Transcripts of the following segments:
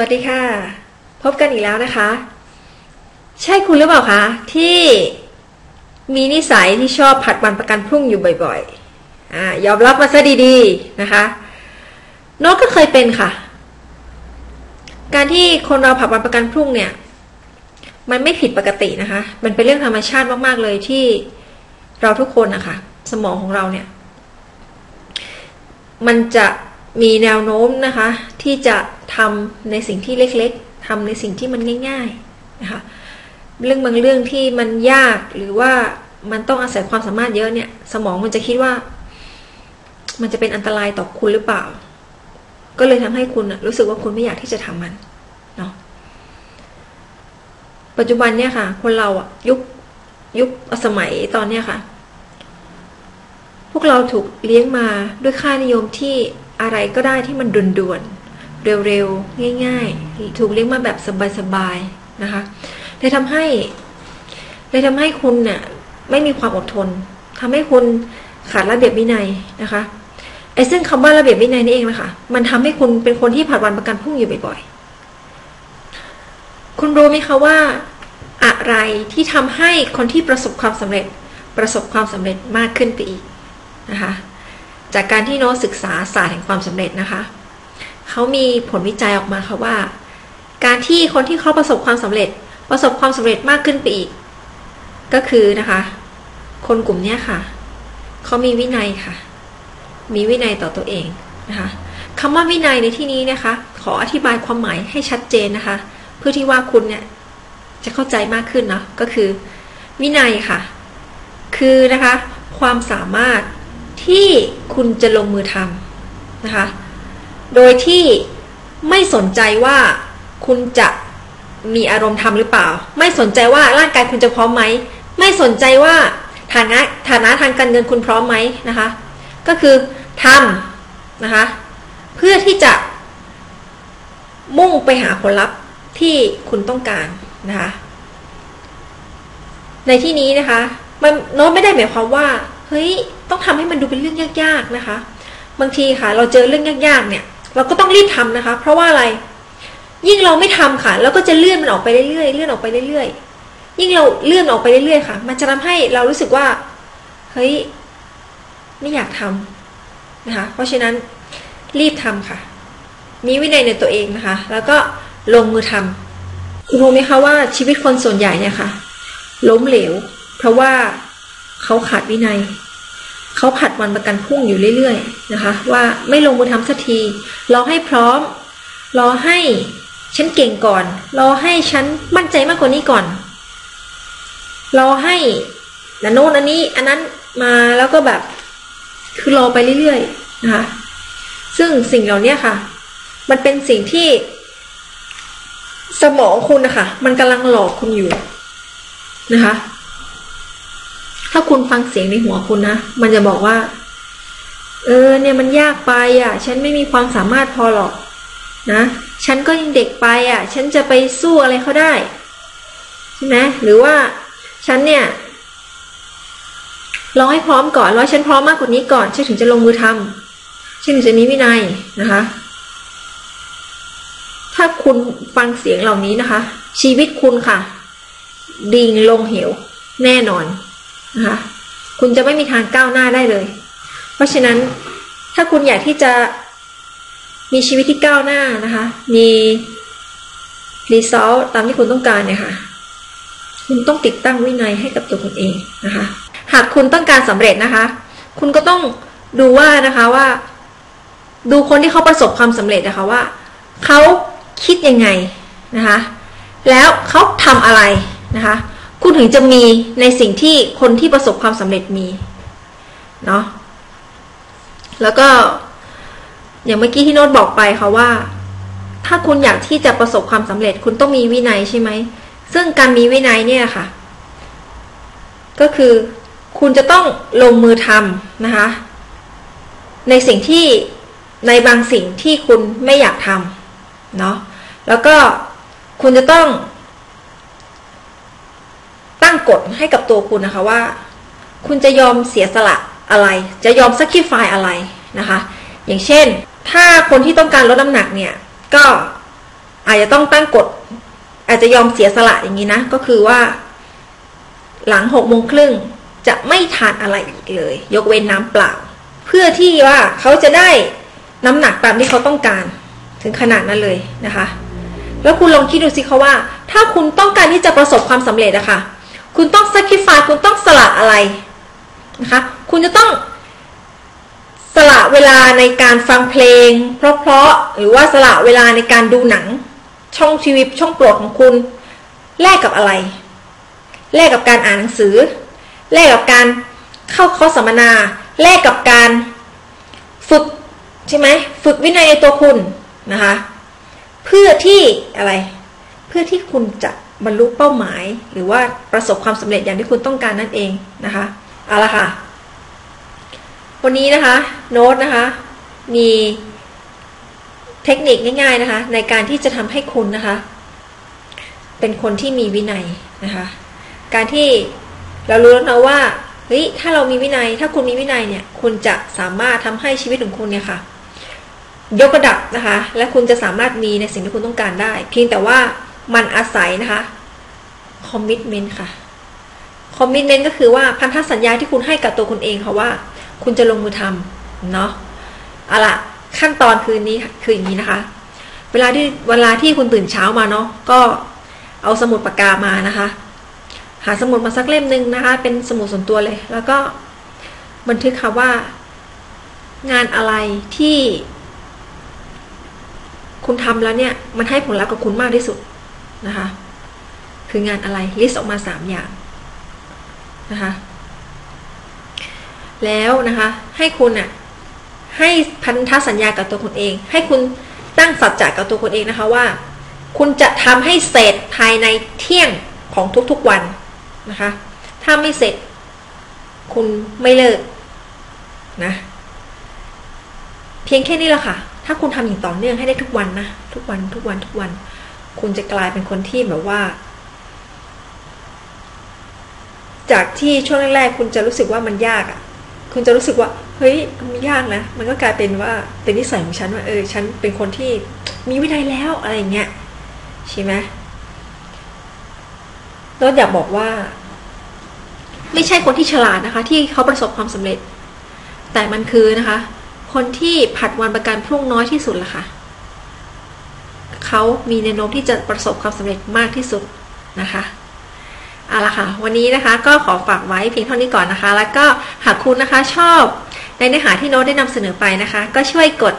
วัสดีค่ะ พบกันอีกแล้วนะคะ ใช่คุณหรือเปล่าคะ ที่มีนิสัยที่ชอบผัดวันประกันพรุ่งอยู่บ่อยๆอ่ายอมรับมาซะดีๆนะคะโน้ตก็เคยเป็นค่ะ การที่คนเราผัดวันประกันพรุ่งเนี่ย มันไม่ผิดปกตินะคะ มันเป็นเรื่องธรรมชาติมากๆเลยที่เราทุกคนนะคะสมองของเราเนี่ย มันจะมีแนวโน้มนะคะ ที่จะ ทำในสิ่งที่เล็กๆทำในสิ่งที่มันง่ายๆนะคะเรื่องบางเรื่องที่มันยากหรือว่ามันต้องอาศัยความสามารถเยอะเนี่ยสมองมันจะคิดว่า มันจะเป็นอันตรายต่อคุณหรือเปล่า ก็เลยทำให้คุณรู้สึกว่าคุณไม่อยากที่จะทำมันเนาะปัจจุบันเนี่ยค่ะ คนเราอะยุคยุคสมัยตอนเนี้ยค่ะ พวกเราถูกเลี้ยงมาด้วยค่านิยมที่อะไรก็ได้ที่มันด่วน เร็วๆ ง่ายๆ ถูกเลี้ยงมาแบบสบายๆนะคะเลยทำให้เลยทำให้คุณเนี่ยไม่มีความอดทนทำให้คุณขาดระเบียบวินัยนะคะไอ้ซึ่งคำว่าระเบียบวินัยนี่เองนะคะมันทำให้คุณเป็นคนที่ผัดวันประกันพรุ่งอยู่บ่อยๆ คุณรู้ไหมคะว่าอะไรที่ทำให้คนที่ประสบความสำเร็จประสบความสำเร็จมากขึ้นไปอีกนะคะจากการที่โน้ตศึกษาศาสตร์แห่งความสำเร็จนะคะ เขามีผลวิจัยออกมาค่ะว่า การที่คนที่เขาประสบความสำเร็จ ประสบความสำเร็จมากขึ้นไปอีก ก็คือนะคะ คนกลุ่มนี้ค่ะเขามีวินัยค่ะ มีวินัยต่อตัวเองนะคะคำว่าวินัยในที่นี้นะคะ ขออธิบายความหมายให้ชัดเจนนะคะ เพื่อที่ว่าคุณเนี่ยจะเข้าใจมากขึ้นเนาะก็คือ วินัยค่ะ คือนะคะ ความสามารถที่คุณจะลงมือทำนะคะ โดยที่ไม่สนใจว่าคุณจะมีอารมณ์ทำหรือเปล่า ไม่สนใจว่าร่างกายคุณจะพร้อมไหม ไม่สนใจว่าฐานะฐานะทางการเงินคุณพร้อมไหมนะคะ ก็คือทำนะคะ เพื่อที่จะ มุ่งไปหาผลลัพธ์ที่คุณต้องการนะคะ ในที่นี้นะคะ มันโน้ตไม่ได้หมายความว่า เฮ้ย ต้องทำให้มันดูเป็นเรื่องยากๆนะคะ บางทีค่ะ เราเจอเรื่องยากๆเนี่ย เราก็ต้องรีบทำนะคะ เพราะว่าอะไร ยิ่งเราไม่ทำค่ะเราก็จะเลื่อนมันออกไปเรื่อยๆเลื่อนออกไปเรื่อยๆยิ่งเราเลื่อนออกไปเรื่อยๆค่ะ มันจะทำให้เรารู้สึกว่าเฮ้ยไม่อยากทำนะคะ เพราะฉะนั้นรีบทำค่ะ มีวินัยในตัวเองนะคะ แล้วก็ลงมือทำคุณรู้ไหมคะว่าชีวิตคนส่วนใหญ่เนี่ยค่ะ ล้มเหลว เพราะว่าเขาขาดวินัย เขาผัดวันประกันพรุ่งอยู่เรื่อยๆนะคะ ว่าไม่ลงมือทำสักทีรอให้พร้อม รอให้ฉันเก่งก่อน รอให้ฉันมั่นใจมากกว่านี้ก่อน รอให้นันโน้นอันนี้ อันนั้นมาแล้วก็แบบ คือรอไปเรื่อยๆนะคะซึ่งสิ่งเหล่านี้ค่ะ มันเป็นสิ่งที่สมองคุณนะคะ มันกำลังหลอกคุณอยู่นะคะ ถ้าคุณฟังเสียงในหัวคุณนะ มันจะบอกว่า เออ เนี่ยมันยากไปอะ ฉันไม่มีความสามารถพอหรอก นะ ฉันก็ยังเด็กไปอะ ฉันจะไปสู้อะไรเขาได้ ใช่ไหมหรือว่าฉันเนี่ยรอให้พร้อมก่อนรอฉันพร้อมมากกว่านี้ก่อนฉันถึงจะลงมือทำฉันถึงจะมีวินัยนะคะ ถ้าคุณฟังเสียงเหล่านี้นะคะ ชีวิตคุณค่ะ ดิ่งลงเหว แน่นอน นะคะคุณจะไม่มีทางก้าวหน้าได้เลย เพราะฉะนั้นถ้าคุณอยากที่จะมีชีวิตที่ก้าวหน้านะคะ มีรีซอสตามที่คุณต้องการเนี่ยค่ะ คุณต้องติดตั้งวินัยให้กับตัวคุณเองนะคะ หากคุณต้องการสำเร็จนะคะ คุณก็ต้องดูว่านะคะว่า ดูคนที่เขาประสบความสำเร็จนะคะว่าเขาคิดยังไงนะคะ แล้วเขาทำอะไรนะคะ คุณถึงจะมีในสิ่งที่คนที่ประสบความสำเร็จมี เนาะแล้วก็ อย่างเมื่อกี้ที่โน้ตบอกไปค่ะว่า ถ้าคุณอยากที่จะประสบความสำเร็จ คุณต้องมีวินัยใช่ไหม ซึ่งการมีวินัยเนี่ยค่ะ ก็คือคุณจะต้องลงมือทำนะคะ ในสิ่งที่ในบางสิ่งที่คุณไม่อยากทำเนาะแล้วก็คุณจะต้อง ตั้งกฎให้กับตัวคุณนะคะว่า คุณจะยอมเสียสละอะไร จะยอมสักคิฟายอะไรนะคะ อย่างเช่น ถ้าคนที่ต้องการลดน้ำหนักเนี่ย ก็อาจจะต้องตั้งกฎ อาจจะยอมเสียสละอย่างนี้นะ ก็คือว่า หลังหกโมงครึ่งจะไม่ทานอะไรอีกเลย ยกเว้นน้ำเปล่า เพื่อที่ว่าเขาจะได้น้ำหนักตามที่เขาต้องการ ถึงขนาดนั้นเลยนะคะ แล้วคุณลองคิดดูสิคะว่า ถ้าคุณต้องการที่จะประสบความสำเร็จอะคะ่ะ คุณต้อง sacrifice คุณต้องสละอะไรนะคะ คุณจะต้องสละเวลาในการฟังเพลง เพราะๆหรือว่าสละเวลาในการดูหนัง ช่องทีวีช่องโปรดของคุณ แลกกับอะไร แลกกับการอ่านหนังสือ แลกกับการเข้าคอร์สสัมมนา แลกกับการฝึกใช่ไหมฝึกวินัยในตัวคุณนะคะ เพื่อที่อะไร เพื่อที่คุณจะ บรรลุเป้าหมาย หรือว่าประสบความสำเร็จอย่างที่คุณต้องการนั่นเองนะคะเอาละค่ะ วันนี้นะคะโน้ตนะคะ มีเทคนิคง่าย ๆนะคะ ในการที่จะทำให้คุณนะคะ เป็นคนที่มีวินัยนะคะ การที่เรารู้แล้วนะว่าเฮ้ยถ้าเรามีวินัย ถ้าคุณมีวินัยเนี่ย คุณจะสามารถทำให้ชีวิตของคุณเนี่ยค่ะ ยกระดับนะคะ และคุณจะสามารถมีในสิ่งที่คุณต้องการได้ เพียงแต่ว่า มันอาศัยนะคะคอมมิชเมนต์ค่ะคอมมิชเมนต์ก็คือว่าพันธสัญญาที่คุณให้กับตัวคุณเองค่ะว่า คุณจะลงมือทำเนาะเอาละขั้นตอนคืนนี้คืออย่างนี้นะคะ เวลาที่เวลาที่คุณตื่นเช้ามาเนาะก็เอาสมุดปากกามานะคะ หาสมุดมาสักเล่มหนึ่งนะคะ เป็นสมุดส่วนตัวเลย แล้วก็บันทึกค่ะว่า งานอะไรที่ คุณทำแล้วเนี่ย มันให้ผลลัพธ์กับคุณมากที่สุด นะคะ คืองานอะไรลิสต์ออกมาสามอย่างนะคะแล้วนะคะให้คุณอะให้พันธสัญญากับตัวคุณเอง ให้คุณตั้งสัจจะกับตัวคุณเองนะคะว่า คุณจะทำให้เสร็จภายในเที่ยงของทุกๆวันนะคะ ถ้าไม่เสร็จ คุณไม่เลิกนะเพียงแค่นี้แหละค่ะ ถ้าคุณทำอย่างต่อเนื่องให้ได้ทุกวันนะทุกวันทุกวันทุกวัน คุณจะกลายเป็นคนที่แบบว่า จากที่ช่วงแรกๆคุณจะรู้สึกว่ามันยากอะ คุณจะรู้สึกว่า เฮ้ยมันยากนะ มันก็กลายเป็นว่าเป็นนิสัยของฉันว่าเออฉันเป็นคนที่มีวินัยแล้วอะไรเงี้ยใช่ไหมแล้วอยากบอกว่า ไม่ใช่คนที่ฉลาดนะคะ ที่เขาประสบความสำเร็จ แต่มันคือนะคะ คนที่ผัดวันประกันพรุ่งน้อยที่สุดละค่ะ เขามีแนวโน้มที่จะประสบความสำเร็จมากที่สุดนะคะเอาละค่ะวันนี้นะคะก็ขอฝากไว้เพียงเท่านี้ก่อนนะคะ แล้วก็หากคุณนะคะชอบในเนื้อหาที่โน้ตได้นำเสนอไปนะคะ ก็ช่วยกด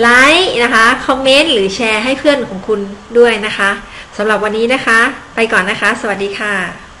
ไลค์นะคะคอมเมนต์หรือแชร์ให้เพื่อนของคุณด้วยนะคะสำหรับวันนี้นะคะ ไปก่อนนะคะ สวัสดีค่ะ